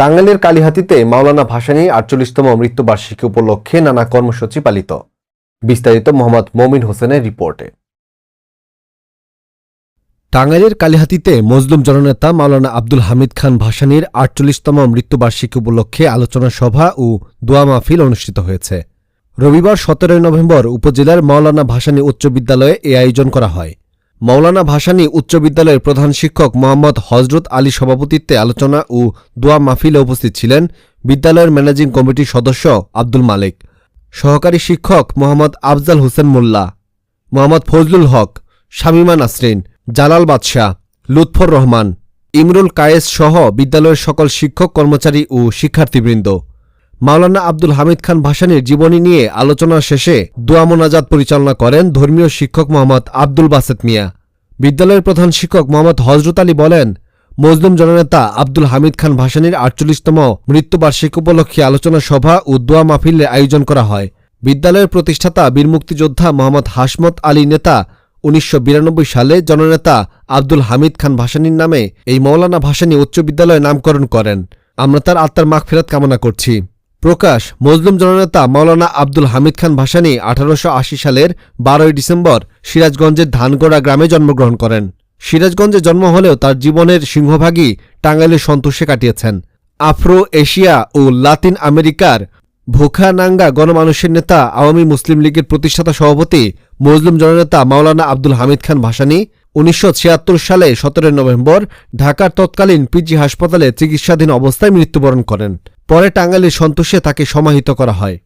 টাঙ্গাইলের কালিহাতিতে মাওলানা ভাসানী আটচল্লিশতম মৃত্যুবার্ষিকী উপলক্ষে নানা কর্মসূচি পালিত। বিস্তারিত মোহাম্মদ মমিন হোসেনের রিপোর্টে। টাঙ্গাইলের কালিহাতিতে মজলুম জননেতা মাওলানা আব্দুল হামিদ খান ভাসানীর আটচল্লিশতম মৃত্যুবার্ষিকী উপলক্ষে আলোচনা সভা ও দোয়া মাহফিল অনুষ্ঠিত হয়েছে। রবিবার সতেরোই নভেম্বর উপজেলার মাওলানা ভাসানী উচ্চ বিদ্যালয়ে এ আয়োজন করা হয়। মাওলানা ভাসানী উচ্চ বিদ্যালয়ের প্রধান শিক্ষক মোহাম্মদ হজরত আলী সভাপতিত্বে আলোচনা ও দোয়া মাহফিলে উপস্থিত ছিলেন বিদ্যালয়ের ম্যানেজিং কমিটির সদস্য আব্দুল মালিক, সহকারী শিক্ষক মোহাম্মদ আফজাল হোসেন মোল্লা, মোহাম্মদ ফজলুল হক, শামিমা নাসরিন, জালাল বাদশাহ, লুৎফর রহমান, ইমরুল কায়েস সহ বিদ্যালয়ের সকল শিক্ষক, কর্মচারী ও শিক্ষার্থীবৃন্দ। মাওলানা আব্দুল হামিদ খান ভাসানীর জীবনী নিয়ে আলোচনা শেষে দোয়া মোনাজাত পরিচালনা করেন ধর্মীয় শিক্ষক মোহাম্মদ আব্দুল বাসেত মিয়া। বিদ্যালয়ের প্রধান শিক্ষক মোহাম্মদ হজরত আলী বলেন, মজলুম জননেতা আব্দুল হামিদ খান ভাসানীর আটচল্লিশতম মৃত্যুবার্ষিকী উপলক্ষে আলোচনা সভা ও দোয়া মাহফিলের আয়োজন করা হয়। বিদ্যালয়ের প্রতিষ্ঠাতা বীর মুক্তিযোদ্ধা মোহাম্মদ হাসমত আলী নেতা উনিশশো বিরানব্বই সালে জননেতা আব্দুল হামিদ খান ভাসানীর নামে এই মৌলানা ভাসানী উচ্চ বিদ্যালয়ে নামকরণ করেন। আমরা তার আত্মার মাগফিরাত কামনা করছি। প্রকাশ, মজলুম জননেতা মাওলানা আব্দুল হামিদ খান ভাসানী আঠারোশো আশি সালের বারোই ডিসেম্বর সিরাজগঞ্জের ধানগড়া গ্রামে জন্মগ্রহণ করেন। সিরাজগঞ্জে জন্ম হলেও তার জীবনের সিংহভাগই টাঙ্গাইলের সন্তোষে কাটিয়েছেন। আফ্রো এশিয়া ও লাতিন আমেরিকার ভোখানাঙ্গা গণমানুষের নেতা আওয়ামী মুসলিম লীগের প্রতিষ্ঠাতা সভাপতি মজলুম জননেতা মাওলানা আব্দুল হামিদ খান ভাসানী উনিশশো ছিয়াত্তর সালে সতেরোই নভেম্বর ঢাকার তৎকালীন পিজি হাসপাতালে চিকিৎসাধীন অবস্থায় মৃত্যুবরণ করেন। পরে টাঙ্গাইলের সন্তোষে তাকে সমাহিত করা হয়।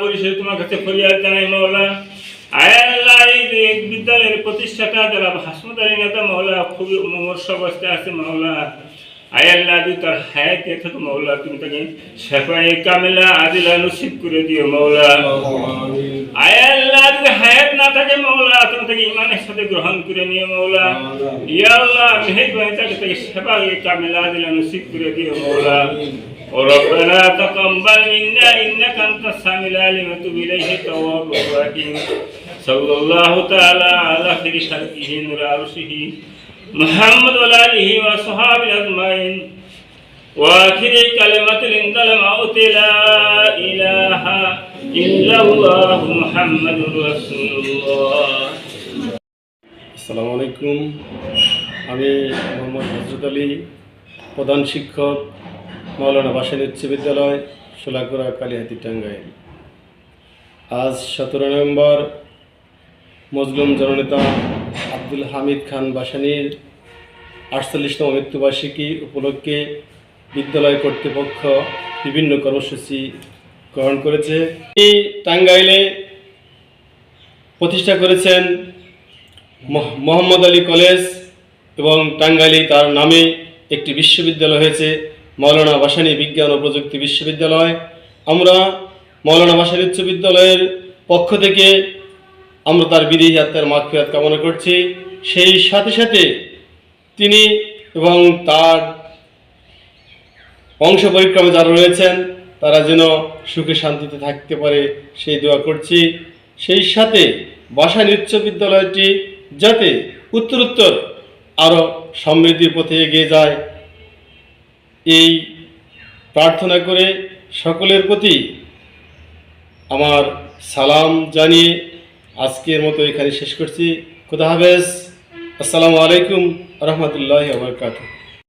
প্রতিষ্ঠাটা জানাই বিদ্যালয়ের প্রতিষ্ঠাতা যারা হাসপাতালের নেতা মহলা খুবই মর্ষ অবস্থায় আছে মৌলা। আয় আল্লাহ যদি তার হায়াত থাকে মৌলা তুমি তাকে শেফাই কামেলা আদিলা নসিব করে দিও মৌলা আয় আল্লাহ যদি হায়াত না থাকে মৌলা তুমি তাকে ইমানের সাথে গ্রহণ করে নিও মৌলা ইয়া আল্লাহ মেহেরবানি তাকে তাকে সেবা কামেলা দিলা নসিব করে দিও মৌলা وربنا تقبل منا انك انت السميع العليم وتب اليه التواب الرحيم صلى الله تعالى على خير خلقه نور عرشه محمد وعلى اله وصحابه اجمعين واخر كلمة عند الموت لا اله الا الله محمد رسول الله আসসালামু আলাইকুম আমি মোহাম্মদ হজরত আলী প্রধান শিক্ষক মৌলানা বাসানী উচ্চ বিদ্যালয় সোলাকুড়া কালিহাতি টাঙ্গাইল আজ সতেরো নভেম্বর মজলুম জননেতা আব্দুল হামিদ খান বাসানির আটচল্লিশতম মৃত্যুবার্ষিকী উপলক্ষে বিদ্যালয় কর্তৃপক্ষ বিভিন্ন কর্মসূচি গ্রহণ করেছে। এই টাঙ্গাইলে প্রতিষ্ঠা করেছেন মহ- মোহাম্মদ আলী কলেজ এবং টাঙ্গাইলে তার নামে একটি বিশ্ববিদ্যালয় হয়েছে, মৌলানা ভাসানী বিজ্ঞান ও প্রযুক্তি বিশ্ববিদ্যালয়। আমরা মৌলানা ভাসানী উচ্চ বিদ্যালয়ের পক্ষ থেকে আমরা তার বিদেহী আত্মার মাতফিয়াত কামনা করছি। সেই সাথে সাথে তিনি এবং তার বংশ পরিক্রমে যারা রয়েছেন, তারা যেন সুখে শান্তিতে থাকতে পারে সেই দোয়া করছি। সেই সাথে বাসানী উচ্চ বিদ্যালয়টি যাতে উত্তরোত্তর আরও সমৃদ্ধির পথে এগিয়ে যায়, এই প্রার্থনা করে সকলের প্রতি আমার সালাম জানিয়ে আজকের মতো এখানে শেষ করছি। খুদা হাফেজ। আসসালামু আলাইকুম রহমতুল্লাহ